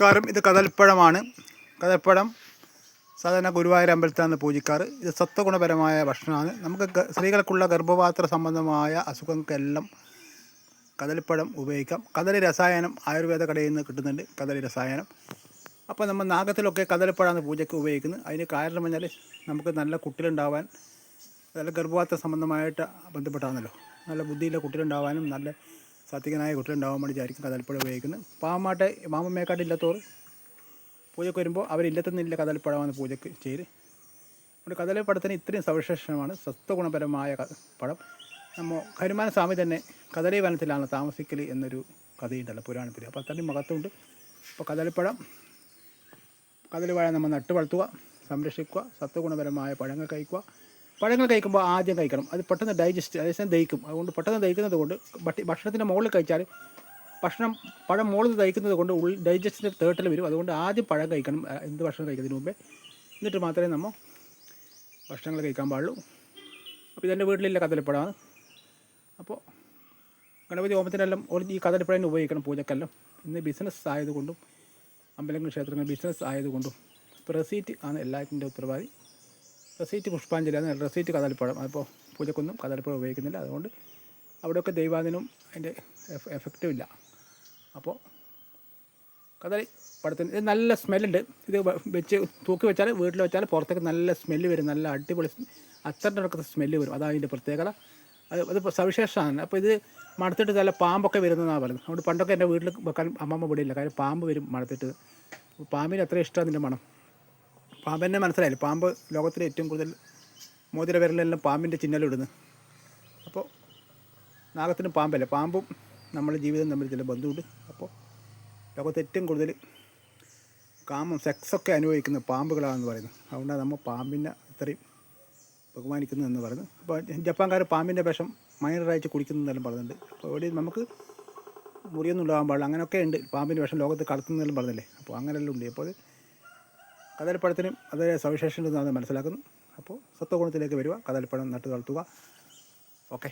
നമസ്കാരം ഇത് കഥൽപ്പഴമാണ് കഥൽപ്പഴം സാധാരണ ഗുരുവായൂർ അമ്പലത്തിലാണ് പൂജിക്കാറ്. ഇത് സത്വഗുണപരമായ ഭക്ഷണമാണ്. നമുക്ക് സ്ത്രീകൾക്കുള്ള ഗർഭപാത്ര സംബന്ധമായ അസുഖങ്ങൾക്കെല്ലാം കദളിപ്പഴം ഉപയോഗിക്കാം. കദളി രസായനം ആയുർവേദ കടയിൽ നിന്ന് കിട്ടുന്നുണ്ട്. കദളി രസായനം. അപ്പോൾ നമ്മൾ നാഗത്തിലൊക്കെ കദളിപ്പഴമാണ് പൂജയ്ക്ക് ഉപയോഗിക്കുന്നത്. അതിന് കാരണം പറഞ്ഞാൽ നമുക്ക് നല്ല കുട്ടികളുണ്ടാവാൻ നല്ല ഗർഭപാത്ര സംബന്ധമായിട്ട് ബന്ധപ്പെട്ടാണല്ലോ. നല്ല ബുദ്ധിയുള്ള കുട്ടികളുണ്ടാവാനും നല്ല സാത്വികനായ കുട്ടികളുണ്ടാവാൻ വേണ്ടിയിട്ടായിരിക്കും കദളിപ്പഴം ഉപയോഗിക്കുന്നത് പാവമാട്ടെ മാമമ്മേക്കാട്ട് ഇല്ലാത്തവർ പൂജയ്ക്ക് വരുമ്പോൾ അവരില്ലത്തുന്നില്ല കദളിപ്പഴമാണ് പൂജയ്ക്ക് ചെയ്ത്. അതുകൊണ്ട് കദളിപ്പഴത്തിന് ഇത്രയും സവിശേഷമാണ് സത്വഗുണപരമായ പടം. പഴം നമ്മ ഹനുമാൻ സ്വാമി തന്നെ കദളി വനത്തിലാണ് താമസിക്കൽ എന്നൊരു കഥയുണ്ടല്ലോ പുരാണത്തിൽ അപ്പോൾ അത്രയും മഹത്വമുണ്ട്. അപ്പോൾ കദളിപ്പഴം കദളി വാഴ നമ്മൾ നട്ടുവളർത്തുക സംരക്ഷിക്കുക സത്വഗുണപരമായ പഴങ്ങൾ കഴിക്കുക പഴങ്ങൾ കഴിക്കുമ്പോൾ ആദ്യം കഴിക്കണം. അത് പെട്ടെന്ന് ഡൈജസ്റ്റ് അതേസമയം ദഹിക്കും. അതുകൊണ്ട് പെട്ടെന്ന് ദഹിക്കുന്നത് കൊണ്ട് ഭക്ഷ- ഭക്ഷണത്തിന്റെ മുകളിൽ കഴിച്ചാൽ ഭക്ഷണം പഴം മുകളിൽ ദഹിക്കുന്നത് കൊണ്ട് ഉള്ളിൽ ഡൈജസ്റ്റിന്റെ തേട്ടിൽ വരും. അതുകൊണ്ട് ആദ്യം പഴം കഴിക്കണം. എന്ത് ഭക്ഷണം കഴിക്കുന്നതിന് മുമ്പേ. എന്നിട്ട് മാത്രമേ നമ്മൾ ഭക്ഷണങ്ങൾ കഴിക്കാൻ പാടുള്ളൂ. അപ്പോൾ ഇതെന്റെ വീട്ടിലില്ല കദളിപ്പഴമാണ്. അപ്പോൾ ഗണപതി ഹോമത്തിനെല്ലാം ഈ കദളിപ്പഴം ഉപയോഗിക്കണം പൂജക്കെല്ലാം. ഇന്ന് ബിസിനസ് ആയതുകൊണ്ടും അമ്പലങ്ങൾ ക്ഷേത്രങ്ങൾ ബിസിനസ് ആയതുകൊണ്ടും. റെസീറ്റ് ആണ് എല്ലാത്തിന്റെ ഉത്തരവാദി. റെസീറ്റ് പുഷ്പാഞ്ജലിയാണ്. റെസീറ്റ് കദളിപ്പഴം. അതിപ്പോൾ പൂജക്കൊന്നും കദളിപ്പഴം ഉപയോഗിക്കുന്നില്ല. അതുകൊണ്ട് അവിടെയൊക്കെ ദൈവാദിനും അതിന്റെ എഫക്റ്റും ഇല്ല. അപ്പോൾ കദളി പഴത്തിന് ഇത് നല്ല സ്മെല്ലുണ്ട്. ഇത് വെച്ച് തൂക്കി വെച്ചാൽ വീട്ടിൽ വെച്ചാൽ പുറത്തേക്ക് നല്ല സ്മെല്ല് വരും. നല്ല അടിപൊളി നടക്കുന്ന സ്മെല്ല് വരും. അതാണ് അതിന്റെ പ്രത്യേകത. അത് അത് സവിശേഷമാണ്. അപ്പോൾ ഇത് മണത്തിട്ട് നല്ല പാമ്പൊക്കെ വരുന്നതാണ് പറയുന്നത്. അതുകൊണ്ട് പണ്ടൊക്കെ എന്റെ വീട്ടിൽ വെക്കാൻ അമ്മമ്മ വിടില്ല കാര്യം പാമ്പ് വരും മണത്തിട്ട് പാമ്പിന് അത്ര ഇഷ്ടമാണ് അതിന്റെ മണം. പാമ്പെന്നെ മനസ്സിലായില്ല? പാമ്പ് ലോകത്തിലെ ഏറ്റവും കൂടുതൽ മോതിര വിരലെല്ലാം പാമ്പിന്റെ ചിഹ്നലിടുന്നു അപ്പോൾ നാഗത്തിന് പാമ്പല്ല? പാമ്പും നമ്മുടെ ജീവിതം തമ്മിൽ ചില ബന്ധമുണ്ട്. അപ്പോൾ ലോകത്ത് ഏറ്റവും കൂടുതൽ കാമം സെക്സൊക്കെ അനുഭവിക്കുന്ന പാമ്പുകളാണെന്ന് പറയുന്നത് അതുകൊണ്ടാണ് നമ്മൾ പാമ്പിനെ ഇത്രയും ബഹുമാനിക്കുന്നതെന്ന് പറയുന്നത്. അപ്പോൾ ജപ്പാൻകാർ പാമ്പിന്റെ വിഷം മൈനറായിട്ട് കുടിക്കുന്നതെല്ലാം പറഞ്ഞിട്ടുണ്ട്. അപ്പോൾ ഇവിടെ നമുക്ക് മുറിയൊന്നും ഉണ്ടാകാൻ പാടില്ല. അങ്ങനെയൊക്കെ ഉണ്ട്. പാമ്പിന്റെ വിഷം ലോകത്ത് കടത്തുന്നതെല്ലാം പറഞ്ഞില്ലേ? അപ്പോൾ അങ്ങനെയെല്ലാം ഉണ്ട്. അപ്പോൾ കദളിപ്പഴത്തിനും അത് സവിശേഷത ഉണ്ടെന്നാണ് മനസ്സിലാക്കുന്നു. അപ്പോൾ സത്വഗുണത്തിലേക്ക് വരിക കദളിപ്പഴം നട്ട് വളർത്തുക ഓക്കെ.